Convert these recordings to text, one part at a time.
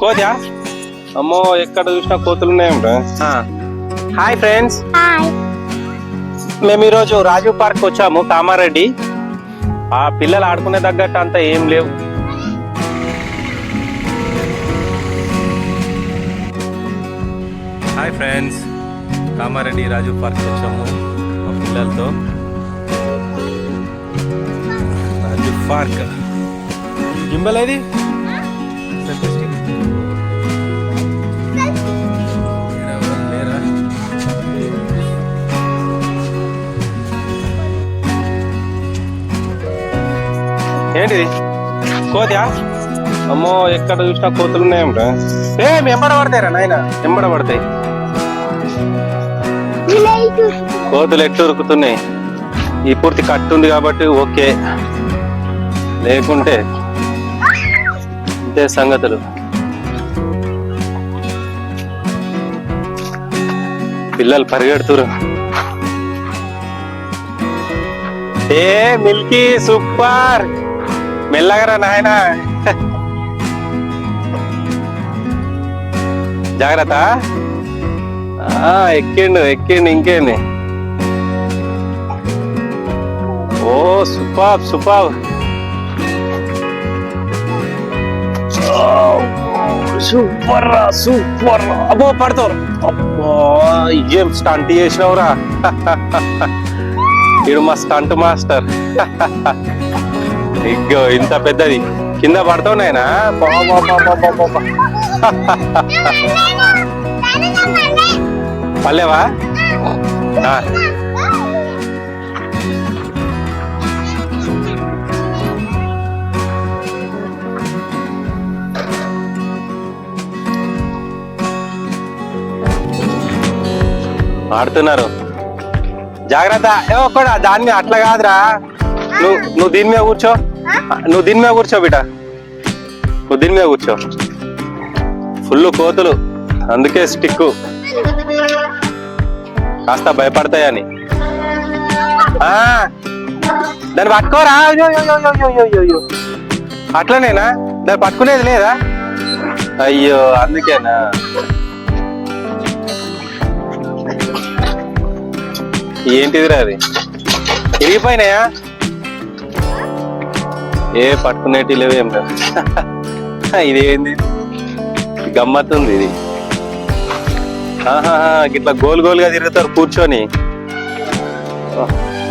కోతా అమ్మో ఎక్కడ చూసినా కోతులు ఉన్నాయంట హాయ్ ఫ్రెండ్స్ హాయ్ మేము ఈరోజు రాజు పార్క్ వచ్చాము కామారెడ్డి. ఆ పిల్లలు ఆడుకునే తగ్గట్టు అంత ఏం లేవు. Hi friends Kamareddy Raju park వచ్చాము మా పిల్లలతో. రాజు పార్క్. ఏది? ఏంటిది? కోతియా? అమ్మో ఎక్కడ చూసినా కోతులు ఉన్నాయంట ఏ ఎంబడ పడతాయిరా నాయన? ఎంబడ పడతాయి. కోతులు ఎట్టు ఉరుకుతున్నాయి? ఈ పూర్తి కట్టుంది కాబట్టి ఓకే. లేకుంటే ఇంతే సంగతులు. పిల్లలు పరిగెడుతురు. ఏ మిల్కీ సూపర్! మెల్లగరా నాయన జాగ్రత్త ఆ, ఎక్కిండు ఎక్కిండు ఇంకేంది ఓ సూపర్ సూపర్ సూపర్ రా సూపర్ రా. అబ్బో పడతావు అబ్బో ఏం స్టంట్ చేసినావురా ఇడు మా స్టంట్ మాస్టర్ ఇగ్గో ఇంత పెద్దది. కింద పడతావు నాయనా? పల్లెవా ఆడుతున్నారు. జాగ్రత్త. ఏ ఒక్కడా దాని మీద అట్లా కాదురా. నువ్వు నువ్వు దీని మీద కూర్చో. నువ్వు దీని మీద కూర్చో బిట నువ్వు దీని మీద కూర్చో. ఫుల్ కోతులు. అందుకే స్టిక్ కాస్త భయపడతాయని ఆ, దాన్ని పట్టుకోరా. అట్లనేనా? దాన్ని పట్టుకునేది లేదా? అయ్యో అందుకేనా? ఏంటిదిరా అది? ఇరిగిపోయినాయా? ఏ పట్టుకునేటి లేవేం లేవు. ఇది ఏంది గమ్మత్తుంది ఇది. గిట్లా గోల్ గోల్గా తిరుగుతారు కూర్చొని.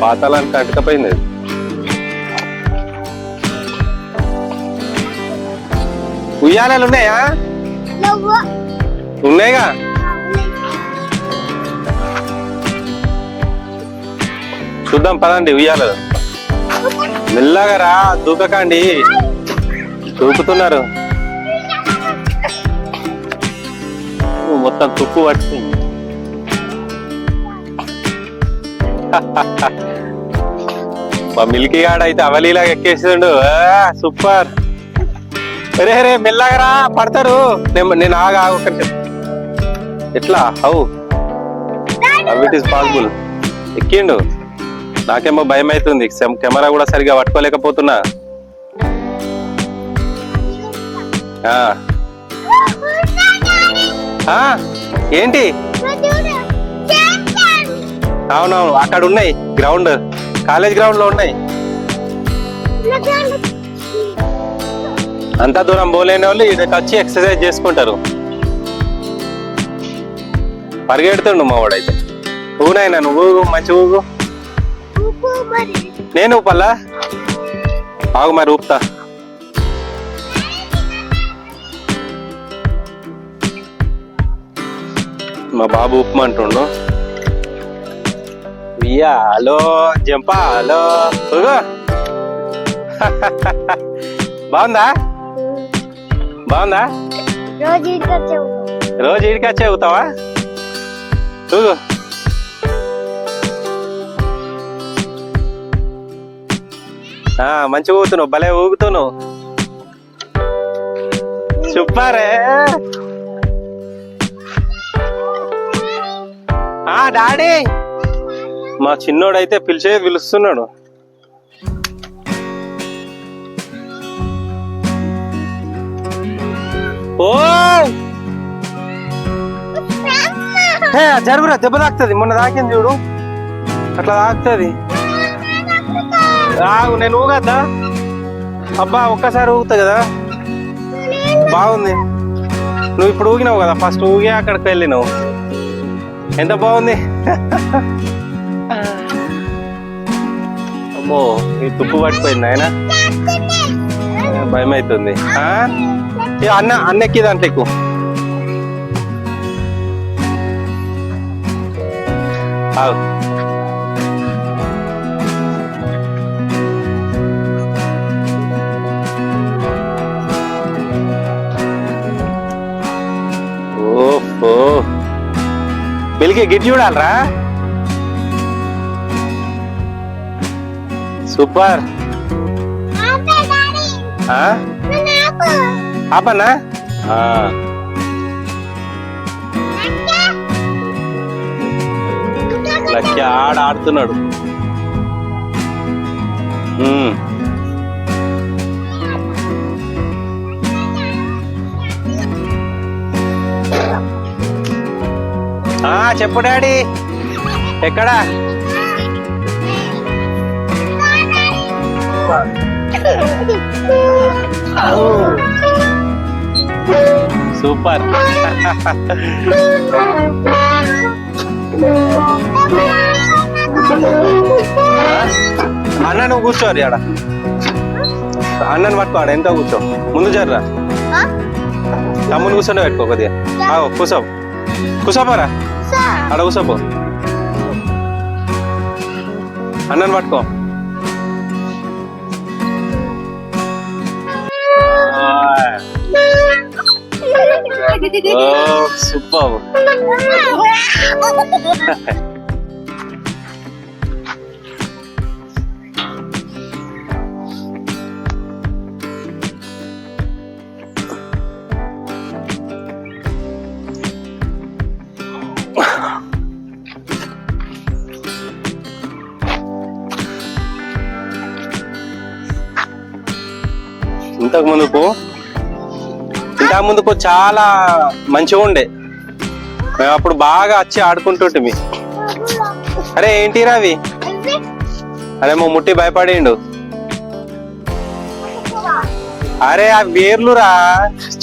పాతాళానికి అటుకపోయింది అది ఉయ్యాలలు ఉన్నాయా? ఉన్నాయిగా? చూద్దాం పదండి ఉయ్యాలు మెల్లగా రా దూకకండి. దూకుతున్నారు. మొత్తం తుక్కు పట్టుకుంది మా మిల్కీ గాడ్ అయితే అవలీలాగా ఎక్కేసిండు. సూపర్. రే రే మెల్లగా రా పడతారు. నేను ఆగా ఆగు ఒక్క నిమిషం. ఎట్లా? హౌ? ఇట్ ఈస్ పాసిబుల్ ఎక్కిండు. నాకేమో భయం అవుతుంది కెమెరా కూడా సరిగా పట్టుకోలేకపోతున్నా. ఆ. ఏంటి? అవునవును అక్కడ ఉన్నాయి గ్రౌండ్. కాలేజ్ గ్రౌండ్లో ఉన్నాయి. అంత దూరం పోలేని వాళ్ళు ఇక్కడికి వచ్చి ఎక్సర్సైజ్ చేసుకుంటారు. పరిగెడుతుండు మా వాడైతే ఊనైనా నువ్వు ఊగు, మంచి ఊగు. నేను ఊపల్లా ఆగు మరి ఊపుతా. మా బాబు ఊపమంటుండు. వియ్యా హలో జంపా హలో. ఊగు. బాగుందా? బాగుందా? రోజు ఇడికి వచ్చి ఊగుతావా? ఊగు మంచిగా ఊగుతున్నావు భలే ఊగుతున్నావు. చెప్పారే ఆ డాడీ. మా చిన్నోడైతే పిలిచే పిలుస్తున్నాడు. ఓ జరుగురా దెబ్బ తాకుతుంది. మొన్న తాకింది చూడు. అట్లా తాకుతుంది. నేను ఊగద్దా అబ్బా ఒక్కసారి ఊగుతా కదా. బాగుంది. నువ్వు ఇప్పుడు ఊగినావు కదా ఫస్ట్ ఊగి అక్కడికి వెళ్ళినావు. ఎంత బాగుంది. అమ్మో ఈ తుప్పు పట్టిపోయింది ఆయన భయం అవుతుంది అన్న అన్నెక్కి దాంట్లో ఎక్కువ ఆగు. మిల్కి గిట్ చూడాలరా. సూపర్. ఆ? ఆపన్నా? ఆ. ఆడ ఆడుతున్నాడు. చెప్పు డాడీ. ఎక్కడా? సూపర్. అన్న నువ్వు కూర్చోరు ఆడ అన్నని పట్టుకో ఆడ ఎంత కూర్చో. ముందు జర్రా. తమ్ముని కూర్చొని పెట్టుకో కొద్దిగా. కూర్చో. కూర్చోపోరా. ఆడ కూర్చోపో అన్నని పట్టుకో ఓ సూపర్ ముందుకు చాలా మంచిగా ఉండే. మేము అప్పుడు బాగా వచ్చి ఆడుకుంటుంటిమి అరే ఏంటి రావి? అరే మా ముట్టి భయపడిండు. అరే ఆ వేర్లు రా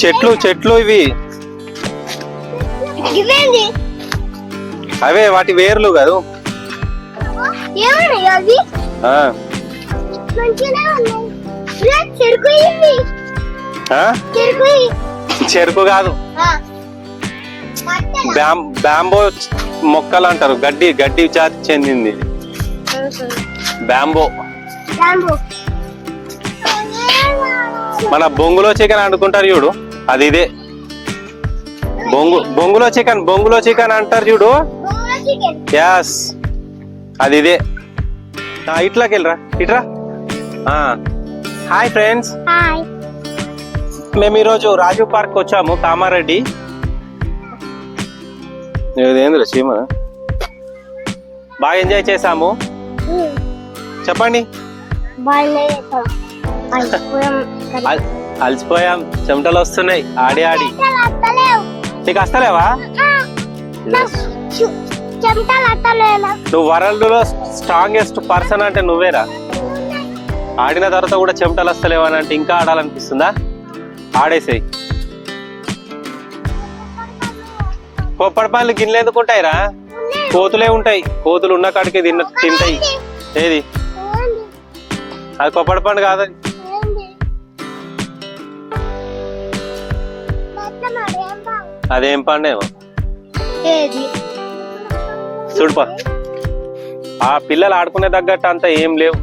చెట్లు చెట్లు ఇవి. అవే వాటి వేర్లు కాదు. చెరుకు? చెరుకు కాదు. బ్యాంబో మొక్కలు అంటారు గడ్డి గడ్డి జాతి చెందింది. బ్యాంబో. మన బొంగులో చికెన్ అనుకుంటారు చూడు. అది ఇదే. బొంగు బొంగులో చికెన్ బొంగులో చికెన్ అంటారు చూడు. యాస్. అది ఇదే. ఆ, ఇట్లాకి వెళ్ళరా. ఇట్రా. Hi friends. హాయ్. మేము ఈరోజు రాజు పార్క్ వచ్చాము కామారెడ్డి. ఇదేంద్ర చీమ బాగా ఎంజాయ్ చేసాము చెప్పండి. అలసిపోయాం చెమటలు వస్తున్నాయి ఆడి ఆడి. నీకు వస్తలేవా. నువ్వు వరల్డ్లో స్ట్రాంగెస్ట్ పర్సన్ అంటే నువ్వేరా? ఆడిన తర్వాత కూడా చెమటలు వస్తలేవు అని అంటే ఇంకా ఆడాలనిపిస్తుందా? ఆడేసేయి. పొప్పడి పనులు గిన్నెలు ఎందుకు ఉంటాయిరా కోతులే ఉంటాయి. కోతులు ఉన్న కాడికి తిన్న తింటాయి. ఏది? అది కొప్పడి పండు కాదు. అది. పండేమో? చూడుపా ఆ పిల్లలు ఆడుకునే తగ్గట్టు అంతా ఏం లేవు.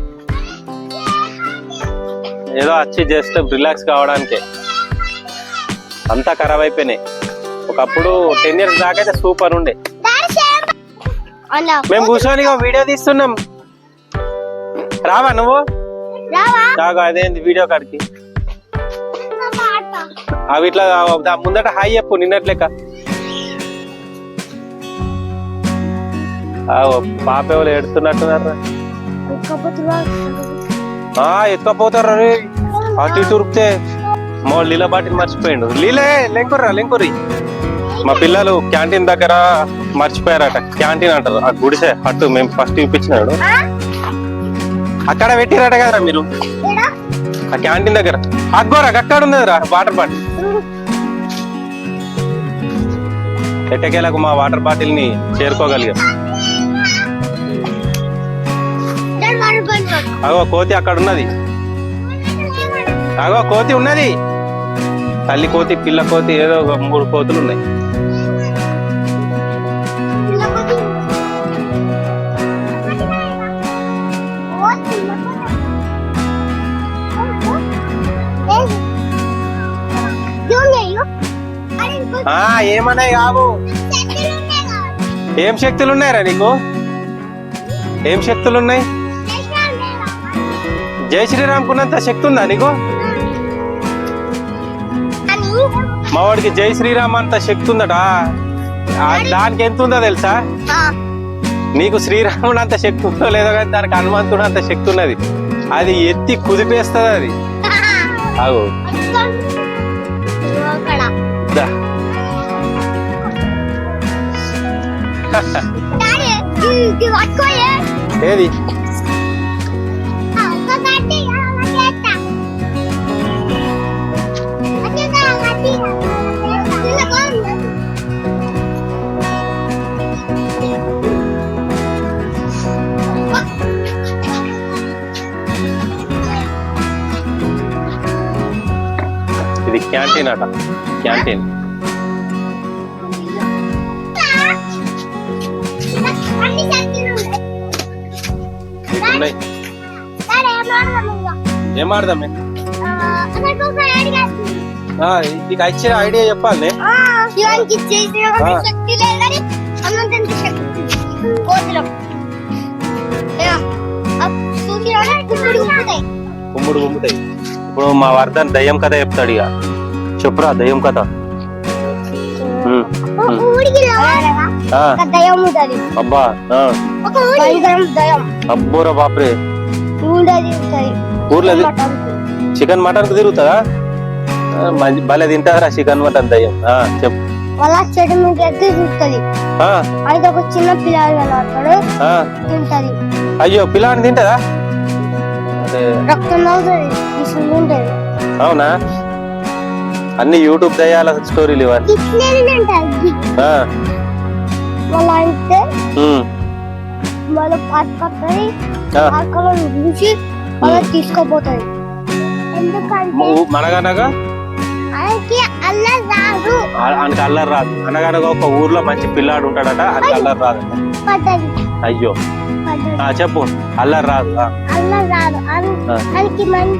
ఏదో వచ్చి జస్ట్ రిలాక్స్ కావడానికే. అంతా ఖరాబ్ అయిపోయినాయి. ఒకప్పుడు టెన్ ఇయర్స్ దాకా అయితే సూపర్ ఉండే. మేము కూర్చొని వీడియో తీస్తున్నాం. రావా నువ్వు? రావా? నాకు అదేంది వీడియో కాడికి? అవి ఇట్లా దా ముందట హాయ్ చెప్పు నిన్నట్లేక ఆ, ఓ పాప ఎవరు ఎడుతున్నట్టున్నారా ఎత్తుకపోతారు అటు ఇటు ఉరికితే. మా లీల బాటిని మర్చిపోయిండు. లీలే లెంకుర్రా లెంకుర్రి మా పిల్లలు క్యాంటీన్ దగ్గర మర్చిపోయారట. క్యాంటీన్ అంటారు. ఆ గుడిసె అటు మేము ఫస్ట్ చూపించినాడు? అక్కడ పెట్టిరట కదరా మీరు? ఆ క్యాంటీన్ దగ్గర. అగ్గోరా అక్కడ ఉన్నదిరా వాటర్ బాటిల్. ఎట్టకేలకు మా వాటర్ బాటిల్ని చేరుకోగలిగా బాటిల్. అగో కోతి అక్కడ ఉన్నది. అగో కోతి ఉన్నది. తల్లి కోతి పిల్ల కోతి ఏదో ఒక మూడు కోతులు ఉన్నాయి. ఏమన్నాయి కాబు ఏం శక్తులు ఉన్నాయరా నీకు? ఏం శక్తులు ఉన్నాయి జై శ్రీరామ్కున్నంత శక్తి ఉందా నీకు? మా వాడికి జై శ్రీరామ్ అంత శక్తి ఉందట. దానికి ఎంత ఉందో తెలుసా? నీకు శ్రీరాముడు అంత శక్తి ఉందో లేదో కానీ దానికి హనుమంతుడు అంత శక్తి ఉన్నది. అది ఎత్తి కుదిపేస్తుంది అది. పట్టుకోయే. ఏది? క్యాంటీన్ అట. క్యాంటీన్. ఉన్నాయి. ఏం ఆడదాం? ఇచ్చిన ఐడియా చెప్పాలి. కుమ్ముడు కుమ్ముతాయి ఇప్పుడు మా వర్ధన్ దయ్యం కథ చెప్తాడు ఇక. చెప్పురా దయ్యం కథ. అబ్బా అబ్బోరా బాప్రే. ఊర్లో చికెన్ మటన్ తిరుగుతుందా? భలే తింటారా చికెన్ మటన్ దయ్యం. చెప్పు. అలా చెట్టు ఒక చిన్న పిల్లాడు తింటది. అయ్యో పిల్లాడిని తింటదా? అవునా? అన్ని యూట్యూబ్ దయాల స్టోరీలు ఇవ్వాలి వాళ్ళు తీసుకోపోతాయి అల్లరి రాదు. అనగనగా ఒక ఊర్లో మంచి పిల్లాడు ఉంటాడట అది అల్లరి రాదు. అయ్యో. చెప్పు. అల్లరి రాదు. అల్లర్ రాదు. మనకి మంచి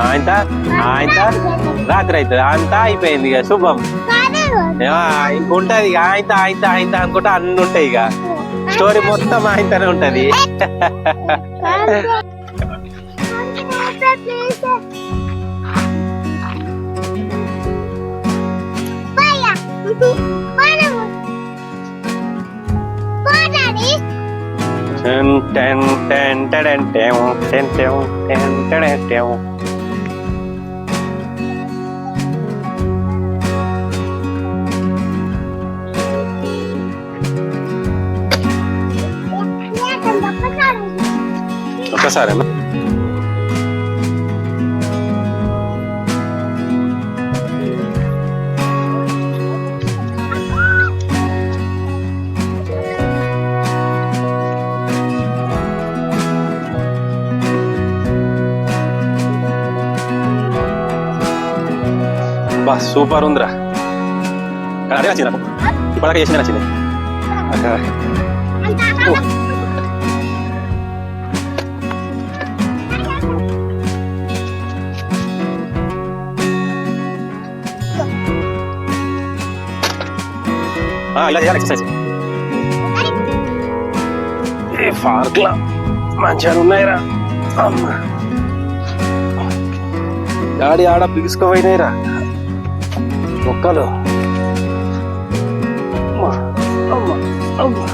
ఆయంత ఆయంత రాత్రి అవుతుంది అంతా అయిపోయింది ఇక శుభం ఇంకుంటది ఇక ఆయంత ఆయంత ఆయంత అనుకుంటే అన్ని ఉంటాయి ఇక స్టోరీ మొత్తం ఆయంతనే ఉంటది ten ten ten ten ten ten ten sir है ना Wah, super Undra. Kanarnya cina, aku. Kepala ya, Cina, Cina, Ada. Uh. ఇలా చేయాలి ఎక్సర్సైజ్ ఏ పార్క్ మంచిగా ఉన్నాయిరా అమ్మా డాడీ ఆడ బిగుసుకోపోయినాయిరా మొక్కలు అమ్మా, అమ్మా. అమ్మా.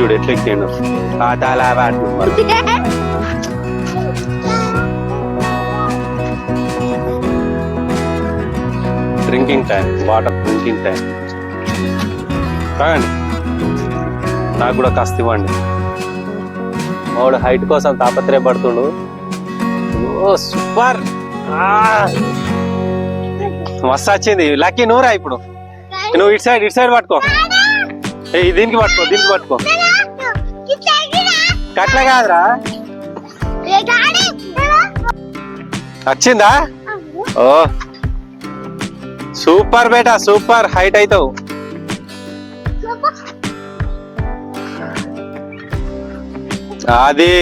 చూడు ఎట్లా ఎక్కిండు. పాతాలా drinking time water drinking time తాగండి. నాకు కూడా కాస్త ఇవ్వండి. వాడు హైట్ కోసం తాపత్రయపడుతుండు. ఓ సూపర్. మస్తు వచ్చింది. లక్కీ నూరా ఇప్పుడు. నువ్వు ఇటు సైడ్ ఇటు సైడ్ పట్టుకో. ఏ దీనికి పట్టుకో దీనికి పట్టుకో. కట్ల కాదురా. వచ్చిందా ఓ. సూపర్ బేటా సూపర్. హైట్ అవుతావు అది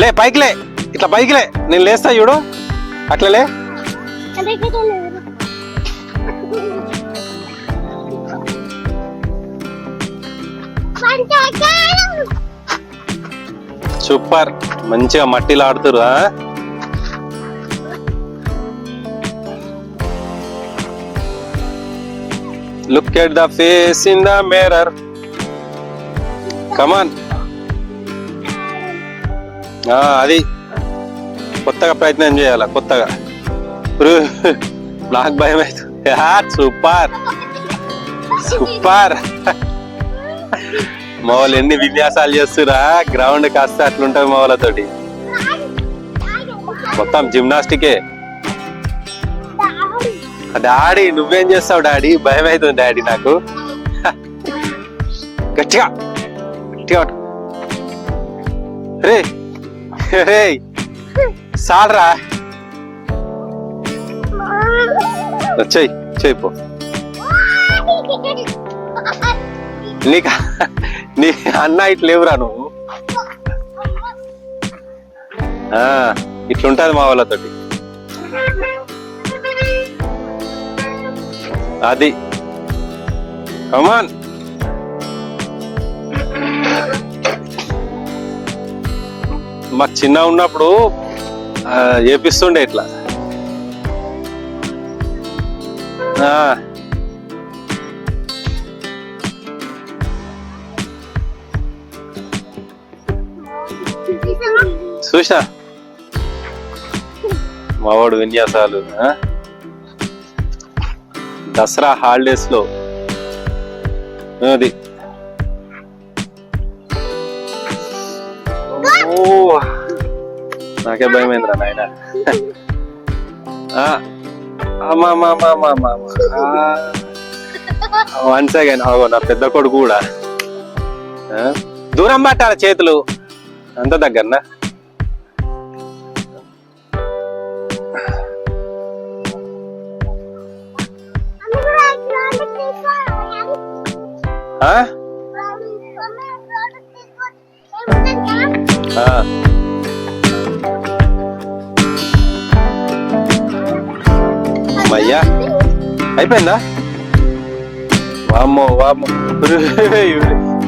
లే పైకి లే. ఇట్లా పైకి లే. నేను లేస్తా చూడు. అట్లా సూపర్. మంచిగా మట్టిలో ఆడుతురు look at the face in the mirror come on అది. కొత్తగా ప్రయత్నం చేయాల కొత్తగా. నాకు భయం అవుతుంది సూపర్. సూపర్. మా వాళ్ళు ఎన్ని విన్యాసాలు చేస్తురా? గ్రౌండ్ కాస్త అట్లుంటది మా వాళ్ళతోటి. మొత్తం జిమ్నాస్టికే. డాడీ నువ్వేం చేస్తావు డాడీ? భయం అవుతుంది డాడీ నాకు. గట్టిగా గట్టిగా. రే రే సాడ్రా చెయ్యి చెయ్యి పో. నీకు నీ అన్న ఇట్లా లేవురా నువ్వు? ఆ, ఇట్లుంటది మా వాళ్ళతోటి. అది. కమాన్ మాకు చిన్న ఉన్నప్పుడు చేపిస్తుండే ఇట్లా. చూసా మావాడు విన్యాసాలు ఆ? దసరా హాలిడేస్లో అది ఓ నాకే భయమైందిరా నాయన. వన్ సెకండ్ అగో నా పెద్ద కొడుకు కూడా. ఆ? దూరం పట్టాల చేతులు. అంత దగ్గరనా? ఆ? ఆ. అమ్మయ్యా అయిపోయిందా వామ్మో వామ్మో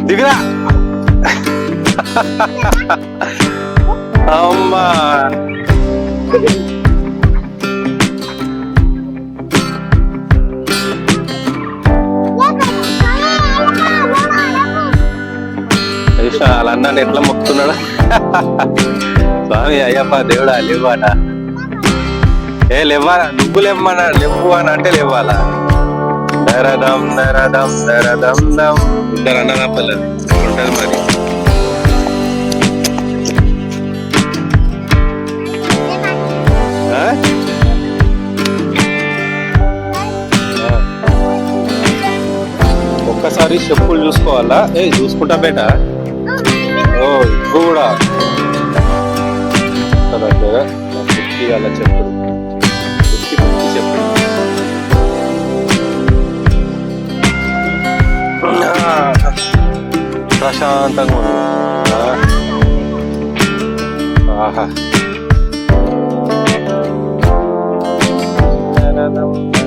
దిగురా అమ్మా వాళ్ళ అన్నాన్ని ఎట్లా మొక్కుతున్నాడు? స్వామి అయ్యప్ప దేవుడా లేవాట ఏ లేవాలా నువ్వు లేవమన్నా లేవు అని అంటే లేవాలా దరదం దరదం దరదం దం ఇద్దరు అన్న పల్లెది ఉంటది మరి. ఒక్కసారి చెప్పులు చూసుకోవాలా? ఏ చూసుకుంటా బేటా? Oh, gura. Tada tada, aku kira lah cepat. Rasaan tanggung, ah, ah, ah, ah, ah,